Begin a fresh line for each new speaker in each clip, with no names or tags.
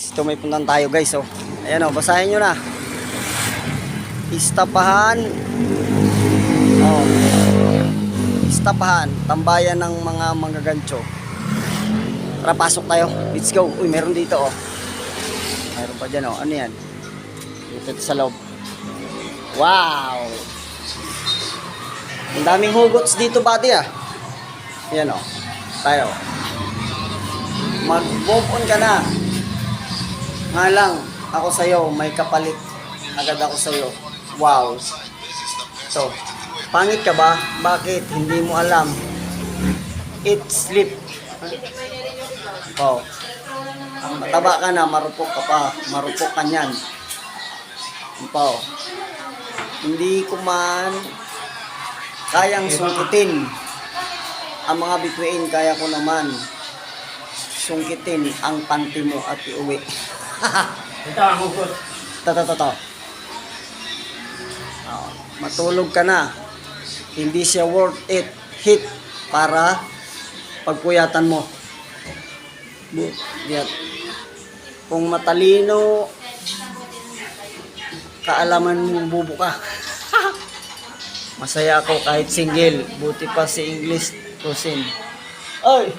Ito may puntan tayo guys. Oh. Ayan oh, basahin nyo na. Istapahan. Oh. Istapahan. Tambayan ng mga manggagancho. Tara, pasok tayo. Let's go. Uy, meron dito oh. Meron pa dyan oh. Ano yan? Dito sa loob. Wow! Ang daming hugots dito, buddy ah. Yan oh. Tayo. Mag-move on ka na. Nga lang, ako sa'yo, may kapalit. Agad ako sa'yo. Wow. So, pangit ka ba? Bakit? Hindi mo alam. Eat, sleep. Oh. Mataba ka na, marupok ka pa. Marupok ka niyan. Po. Hindi ko man kayang sungkitin ang mga bituin, kaya ko naman sungkitin ang panty mo at iuwi.
Ito ang hugot.
to, to, to, to. Oh, matulog ka na. Hindi siya worth it hit para pagpuyatan mo. Yan. Kung matalino, kaalaman mo bubo ka. Masaya ako kahit single. Buti pa si English Rosin.
Ito.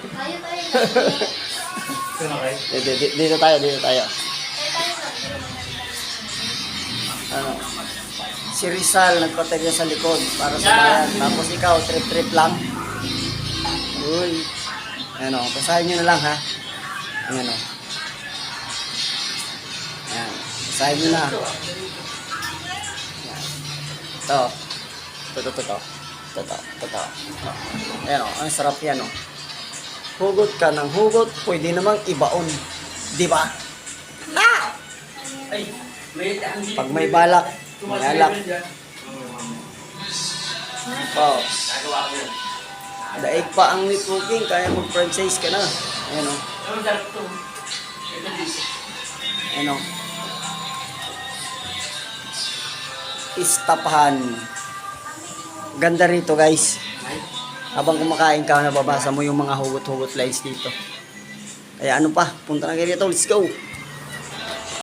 Dito, dito, dito tayo, dito tayo. Ano? Si Rizal nagpaterya sa likod para sa bayan. Tapos ikaw, trip-trip lang. Uy. Ano, basahin nyo na lang ha. Ayan o. Ayan. Basahin nyo na. Ayan. Ito. Ito, ito, ito. Ito, ito, ito. Ayan o, ang sarap yan o. Hugot ka ng hugot, pwede namang ibaon. Di ba?
Ay, may
Pag may balak, may alak. Oh,
yun.
daig pa ang networking, kaya mag-franchise ka na. Ayan o,
to. Ito dito.
ayan o. Istapahan. Ganda rito guys. Habang kumakain ka, nababasa mo yung mga hugot-hugot lines dito. Kaya ano pa, punta na kayo rito, let's go!